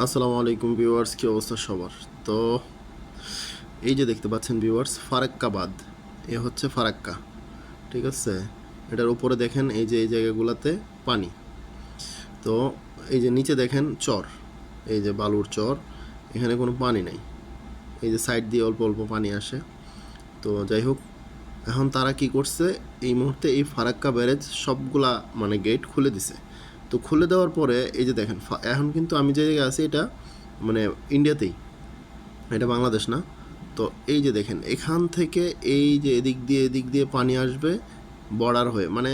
আসসালামু আলাইকুম ভিউয়ার্স, কী অবস্থা সবার? তো এই যে দেখতে পাচ্ছেন ভিউয়ার্স, ফারাক্কাবাদ। এ হচ্ছে ফারাক্কা, ঠিক আছে? এটার উপরে দেখেন এই যে এই জায়গাগুলোতে পানি। তো এই যে নিচে দেখেন চর, এই যে বালুর চর, এখানে কোনো পানি নাই। এই যে সাইড দিয়ে অল্প অল্প পানি আসে। তো যাই হোক, এখন তারা কি করছে, এই মুহূর্তে এই ফারাক্কা ব্যারেজ সবগুলা মানে গেট খুলে দিছে। তো খুলে দেওয়ার পরে, এই যে দেখেন এখন কিন্তু আমি যে জায়গায় আছি, এটা মানে ইন্ডিয়াতেই এটা বাংলাদেশ না। তো এই যে দেখেন, এখান থেকে এই যে এদিক দিয়ে এদিক দিয়ে পানি আসবে বর্ডার হয়ে মানে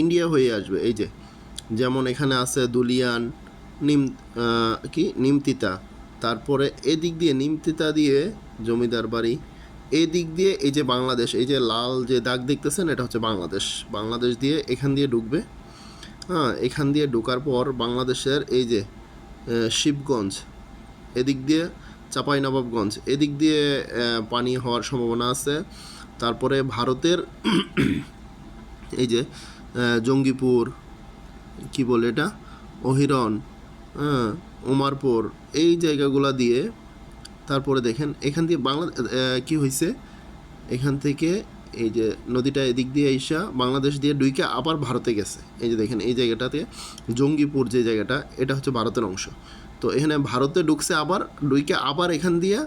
ইন্ডিয়া হয়ে আসবে, এই যে। যেমন এখানে আছে দুলিয়ান, নিম কি? নিমতিতা। তারপরে এদিক দিয়ে, নিমতিতা দিয়ে জমিদার বাড়ি, এদিক দিয়ে এই যে বাংলাদেশ, এই যে লাল যে দাগ দেখতেছেন, এটা হচ্ছে বাংলাদেশ। বাংলাদেশ দিয়ে এখান দিয়ে ঢুকবে। হ্যাঁ এখান দিয়ে ঢোকার পর বাংলাদেশের এই যে শিবগঞ্জ, এদিক দিয়ে চাঁপাইনবাবগঞ্জ, এদিক দিয়ে পানি হওয়ার সম্ভাবনা আছে। তারপরে ভারতের এই যে জঙ্গিপুর, কি বলে এটা? অহিরণ হ্যাঁ উমারপুর, এই জায়গাগুলো দিয়ে তারপরে দেখেন, এখান দিয়ে বাংলা কি হয়েছে এখান থেকে এই যে নদীটা এদিক দিয়ে আইসা বাংলাদেশ দিয়ে ডুইকে আবার ভারতে গেছে। এই যে দেখেন, এই জায়গাটাতে জঙ্গিপুর যে জায়গাটা, এটা হচ্ছে ভারতের অংশ। তো এখানে ভারতে ঢুকছে আবার, ডুইকে আবার এখান দিয়ে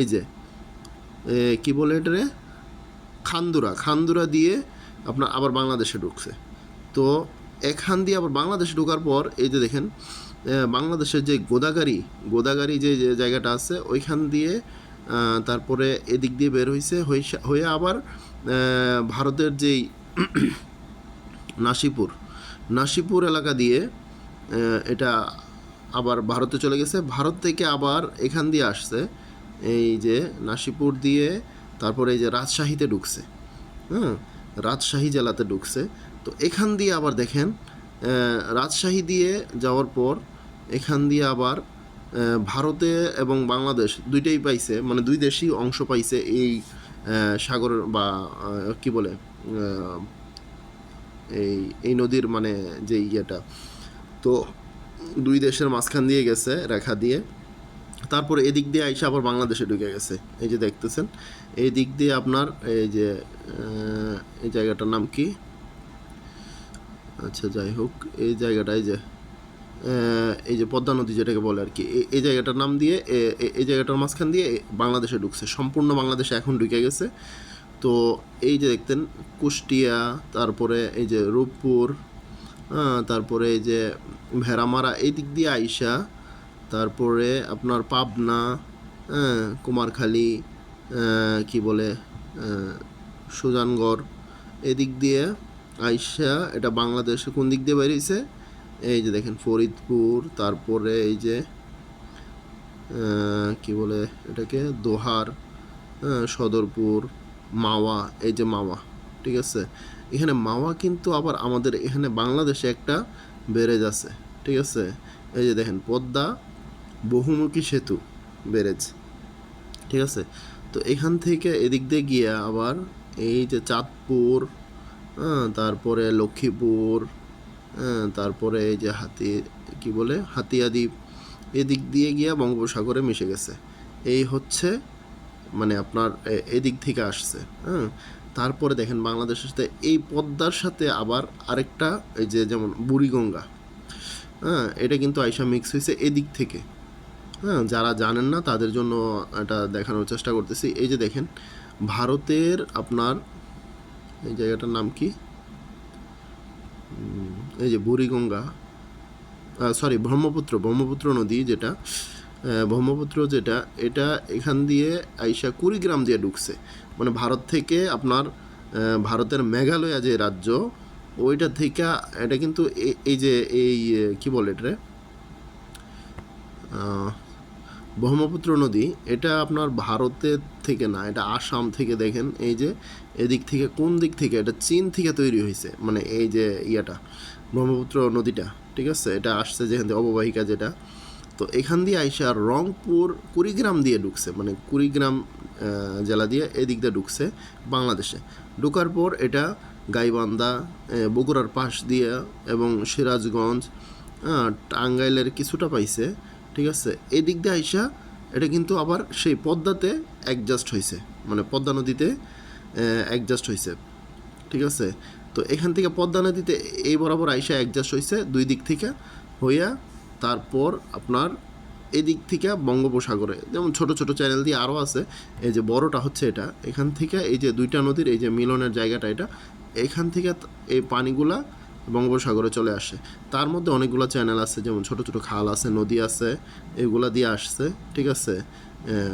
এই যে কি বলে এটা রে? খান্দুরা খান্দুরা দিয়ে আপনার আবার বাংলাদেশে ঢুকছে। তো এখান দিয়ে আবার বাংলাদেশে ঢোকার পর এই যে দেখেন বাংলাদেশের যে গোদাগাড়ি গোদাগাড়ি যে জায়গাটা আছে, ওইখান দিয়ে তারপরে এদিক দিয়ে বের হয়েছে হয়ে আবার ভারতের যেই নাসিপুর নাসিপুর এলাকা দিয়ে এটা আবার ভারতে চলে গেছে। ভারত থেকে আবার এখান দিয়ে আসছে, এই যে নাসিপুর দিয়ে, তারপরে এই যে রাজশাহীতে ঢুকছে হ্যাঁ রাজশাহী জেলাতে ঢুকছে। তো এখান দিয়ে আবার দেখেন রাজশাহী দিয়ে যাওয়ার পর, এখান দিয়ে আবার ভারতে এবং বাংলাদেশ দুইটাই পাইছে মানে দুই দেশই অংশ পাইছে এই সাগর বা কি বলে এই এই নদীর মানে যে ইয়েটা। তো দুই দেশের মাঝখান দিয়ে গেছে রেখা দিয়ে। তারপরে এদিক দিয়ে আইসা আবার বাংলাদেশে ঢুকে গেছে। এই যে দেখতেছেন এই দিক দিয়ে আপনার এই যে এই জায়গাটার নাম কি? আচ্ছা যাই হোক, এই জায়গাটায় যে এই যে পদ্মা নদী যেটাকে বলে আর কি এই- জায়গাটার নাম দিয়ে এই জায়গাটার মাঝখান দিয়ে বাংলাদেশে ঢুকছে, সম্পূর্ণ বাংলাদেশে এখন ঢুকে গেছে। তো এই যে দেখতেন, কুষ্টিয়া, তারপরে এই যে রূপপুর তারপরে এই যে ভেড়ামারা, এই দিক দিয়ে আইসা, তারপরে আপনার পাবনা কুমারখালী কি বলে সুজানগড়, এদিক দিয়ে আইসা, এটা বাংলাদেশে কোন দিক দিয়ে বেরিয়েছে? এই যে দেখেন ফরিদপুর, তারপরে এই যে কি বলে এটাকে? দোহার সদরপুর, মাওয়া, এই যে মাওয়া, ঠিক আছে? এখানে মাওয়া কিন্তু আবার আমাদের এখানে বাংলাদেশে একটা ব্যারেজ আছে, ঠিক আছে? এই যে দেখেন, পদ্মা বহুমুখী সেতু ব্যারেজ, ঠিক আছে? তো এখান থেকে এদিক দিয়ে গিয়ে আবার এই যে চাঁদপুর তারপরে লক্ষ্মীপুর তারপরে এই যে হাতি, কি বলে হাতিয়াদ্বীপ এদিক দিয়ে গিয়ে বঙ্গোপসাগরে মিশে গেছে। এই হচ্ছে মানে আপনার এদিক থেকে আসছে হ্যাঁ। তারপরে দেখেন বাংলাদেশের সাথে এই পদ্মার সাথে আবার আরেকটা, এই যে যেমন বুড়িগঙ্গা হ্যাঁ এটা কিন্তু আইসা মিক্স হয়েছে এদিক থেকে হ্যাঁ। যারা জানেন না, তাদের জন্য এটা দেখানোর চেষ্টা করতেছি। এই যে দেখেন, ভারতের আপনার, এই জায়গাটার নাম কি? এই যে বুড়িগঙ্গা সরি ব্রহ্মপুত্র ব্রহ্মপুত্র নদী যেটা ব্রহ্মপুত্র যেটা, এটা এখান দিয়ে আইসা কুড়িগ্রাম দিয়ে ঢুকছে। মানে ভারত থেকে আপনার ভারতের মেঘালয়া যে রাজ্য, ওইটা থেকে এটা কিন্তু এই যে এই কি বলে এটা ব্রহ্মপুত্র নদী, এটা আপনার ভারতের থেকে না, এটা আসাম থেকে দেখেন, এই যে এদিক থেকে কোন দিক থেকে, এটা চীন থেকে তৈরি হয়েছে মানে এই যে ইয়াটা, ব্রহ্মপুত্র নদীটা, ঠিক আছে? এটা আসছে যেখান থেকে অববাহিকা যেটা। তো এখান দিয়ে আইসা রংপুর, কুড়িগ্রাম দিয়ে ঢুকছে মানে কুড়িগ্রাম জেলা দিয়ে এদিক দিয়ে ঢুকছে বাংলাদেশে। ঢুকার পর এটা গাইবান্ধা বগুড়ার পাশ দিয়ে এবং সিরাজগঞ্জ টাঙ্গাইলের কিছুটা পাইছে। ঠিক আছে? এই দিক দিয়ে আইসা এটা কিন্তু আবার সেই পদ্মাতে অ্যাডজাস্ট হয়েছে মানে পদ্মা নদীতে অ্যাডজাস্ট হয়েছে ঠিক আছে? তো এখান থেকে পদ্মা নদীতে এই বরাবর আইসা অ্যাডজাস্ট হয়েছে দুই দিক থেকে। হইয়া তারপর আপনার এদিক থেকে বঙ্গোপসাগরে। যেমন ছোট ছোট চ্যানেল দিয়ে আরও আছে। এই যে বড়টা হচ্ছে এটা। এখান থেকে এই যে দুইটা নদীর এই যে মিলনের জায়গাটা এটা। এখান থেকে এই পানিগুলা বঙ্গোপসাগরে চলে আসে। তার মধ্যে অনেকগুলো চ্যানেল আছে, যেমন ছোট ছোট খাল আছে, নদী আছে, এগুলা দিয়ে আসছে, ঠিক আছে?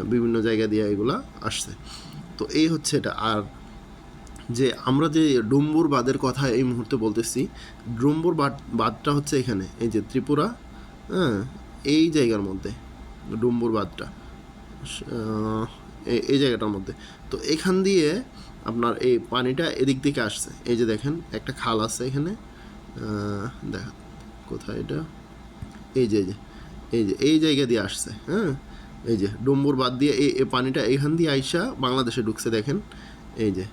বিভিন্ন জায়গা দিয়ে এগুলা আসছে। তো এই হচ্ছে এটা। আর যে আমরা যে ডুম্বুর বাঁধের কথা এই মুহূর্তে বলতেছি, ডুম্বুর বাঁধ, বাঁধটা হচ্ছে এখানে, এই যে ত্রিপুরা হ্যাঁ? এই জায়গার মধ্যে, ডুম্বুর বাঁধটা এই- জায়গাটার মধ্যে। তো এখান দিয়ে আপনার এই পানিটা এদিক থেকে আসছে। এই যে দেখেন, একটা খাল আছে এখানে। দেখা, কোথায় এটা? এই যে এই যে এই যে, এই জায়গা দিয়ে আসছে হ্যাঁ? এই যে, ডুম্বুর বাদ দিয়ে এই পানিটা এখান দিয়ে আইসা বাংলাদেশে ঢুকছে, দেখেন। এই যে,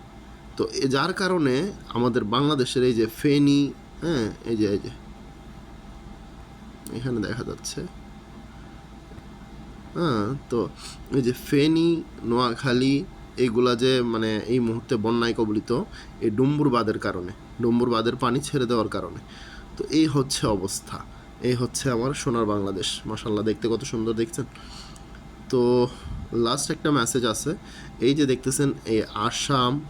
তো এ, যার কারণে আমাদের বাংলাদেশের এই যে ফেনী হ্যাঁ? এই যে এই যে, এখানে দেখা যাচ্ছে। হ্যাঁ তো এই যে ফেনী, নোয়াখালী, এইগুলা যে মানে এই মুহূর্তে বন্যায় কবলিত এই ডুম্বুর বাঁধের কারণে। ডুম্বুর বাঁধের পানি ছেড়ে দেওয়ার কারণে। তো এই হচ্ছে অবস্থা। এই হচ্ছে আমার সোনার বাংলাদেশ। মাসাল্লাহ দেখতে কত সুন্দর দেখছেন? তো লাস্ট একটা মেসেজ আছে। এই যে দেখতেছেন এই আসাম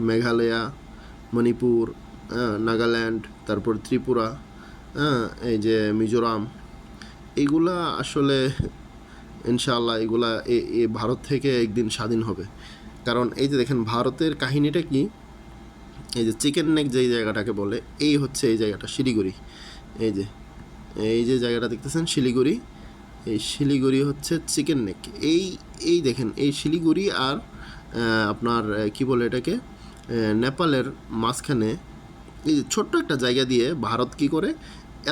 মেঘালয়া মণিপুর হ্যাঁ, নাগাল্যান্ড তারপর ত্রিপুরা হ্যাঁ এই যে মিজোরাম এইগুলা আসলে ইনশাআল্লাহ এগুলা এ- এ ভারত থেকে একদিন স্বাধীন হবে। কারণ এই যে দেখেন ভারতের কাহিনীটা কি? এই যে চিকেন নেক যেই জায়গাটাকে বলে, এই হচ্ছে এই জায়গাটা, শিলিগুড়ি। এই যে এই যে জায়গাটা দেখতেছেন, শিলিগুড়ি। এই শিলিগুড়ি হচ্ছে চিকেন নেক। এই এই দেখেন, এই শিলিগুড়ি আর আপনার কি বলে এটাকে নেপালের মাঝখানে এই যে ছোট্ট একটা জায়গা দিয়ে ভারত কি করে,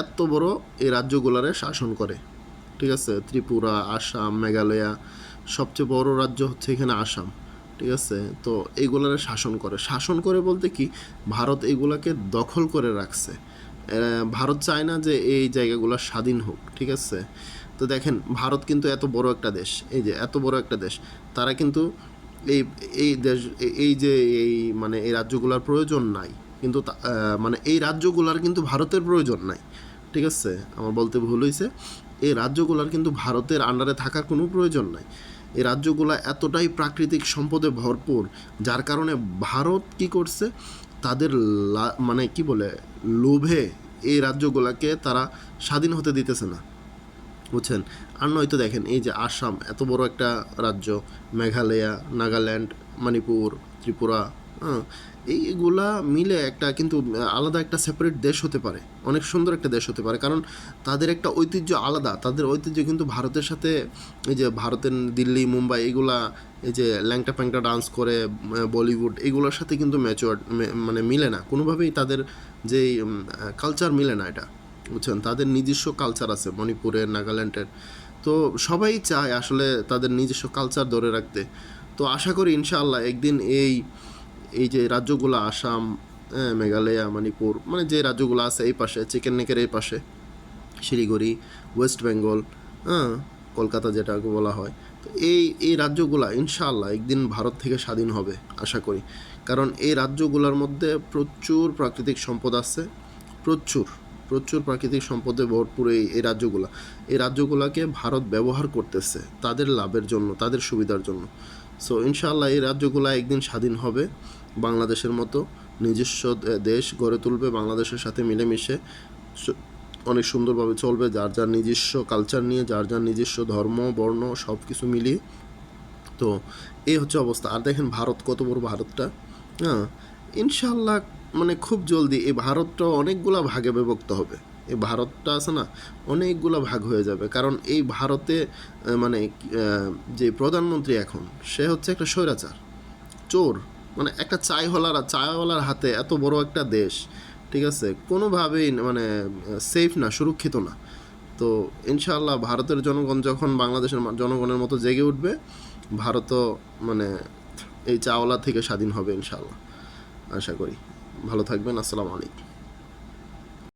এত বড় এই রাজ্যগুলারে শাসন করে। ঠিক আছে? ত্রিপুরা, আসাম, মেঘালয়া, সবচেয়ে বড় রাজ্য হচ্ছে এখানে আসাম। ঠিক আছে? তো এইগুলারে শাসন করে। শাসন করে বলতে কি? ভারত এইগুলাকে দখল করে রাখছে। ভারত চায় না যে এই জায়গাগুলো স্বাধীন হোক, ঠিক আছে? তো দেখেন, ভারত কিন্তু এত বড় একটা দেশ, এই যে এত বড় একটা দেশ। তারা কিন্তু এই এই দেশ, এই- যে এই মানে এই রাজ্যগুলোর প্রয়োজন নাই। কিন্তু মানে এই রাজ্যগুলোর কিন্তু ভারতের প্রয়োজন নাই, ঠিক আছে? আমার বলতে ভুল হয়েছে এই রাজ্যগুলোর কিন্তু ভারতের আন্ডারে থাকার কোনো প্রয়োজন নাই। এই রাজ্যগুলো এতটাই প্রাকৃতিক সম্পদে ভরপুর, যার কারণে ভারত কি করছে? তাদের মানে কি বলে, লোভে এই রাজ্যগুলোকে তারা স্বাধীন হতে দিতেছে না। বুঝছেন? আর নয়তো দেখেন, এই যে আসাম, এত বড় একটা রাজ্য, মেঘালয়া, নাগাল্যান্ড, মণিপুর, ত্রিপুরা হ্যাঁ এইগুলা মিলে একটা কিন্তু আলাদা একটা সেপারেট দেশ হতে পারে। অনেক সুন্দর একটা দেশ হতে পারে। কারণ তাদের একটা ঐতিহ্য আলাদা। তাদের ঐতিহ্য কিন্তু ভারতের সাথে, এই যে ভারতের দিল্লি, মুম্বাই, এগুলা, এই যে ল্যাংটা প্যাংটা ডান্স করে বলিউড, এগুলোর সাথে কিন্তু ম্যাচুয়ার মানে মিলে না। কোনোভাবেই তাদের যে কালচার মিলে না এটা। বুঝছেন? তাদের নিজস্ব কালচার আছে মণিপুরের নাগাল্যান্ডের। তো সবাই চায় আসলে তাদের নিজস্ব কালচার ধরে রাখতে। তো আশা করি ইনশাআল্লাহ একদিন এই এই যে রাজ্যগুলো, আসাম মেঘালয়া, মণিপুর মানে যে রাজ্যগুলো আছে এই পাশে, চিকেন নেকের এই পাশে, শিলিগুড়ি, ওয়েস্ট বেঙ্গল হ্যাঁ কলকাতা যেটাকে বলা হয়। তো এই এই রাজ্যগুলা ইনশাআল্লাহ একদিন ভারত থেকে স্বাধীন হবে, আশা করি। কারণ এই রাজ্যগুলোর মধ্যে প্রচুর প্রাকৃতিক সম্পদ আছে, প্রচুর প্রচুর প্রাকৃতিক সম্পদে ভরপুর এই এই রাজ্যগুলা। এই রাজ্যগুলাকে ভারত ব্যবহার করতেছে, তাদের লাভের জন্য, তাদের সুবিধার জন্য। সো ইনশাআল্লাহ এই রাজ্যগুলা একদিন স্বাধীন হবে। বাংলাদেশের মতো নিজস্ব দেশ গড়ে তুলবে, বাংলাদেশের সাথে মিলেমিশে অনেক সুন্দরভাবে চলবে, যার যার নিজস্ব কালচার নিয়ে, যার যার নিজস্ব ধর্ম, বর্ণ সব কিছু মিলিয়ে। তো এই হচ্ছে অবস্থা। আর দেখেন ভারত কত বড় ভারতটা। হ্যাঁ ইনশাল্লাহ মানে খুব জলদি এই ভারতটা অনেকগুলা ভাগে বিভক্ত হবে। এই ভারতটা আছে না, অনেকগুলা ভাগ হয়ে যাবে। কারণ এই ভারতে মানে যে প্রধানমন্ত্রী এখন, সে হচ্ছে একটা স্বৈরাচার। চোর। মানে একটা চায়ওয়ালার চাইওয়ালার হাতে এত বড় একটা দেশ, ঠিক আছে? কোনোভাবেই মানে সেফ না, সুরক্ষিত না। তো ইনশাআল্লাহ ভারতের জনগণ যখন বাংলাদেশের জনগণের মতো জেগে উঠবে, ভারতও মানে এই চাওয়ালা থেকে স্বাধীন হবে ইনশাআল্লাহ। আশা করি। ভালো থাকবেন, আসসালামু আলাইকুম।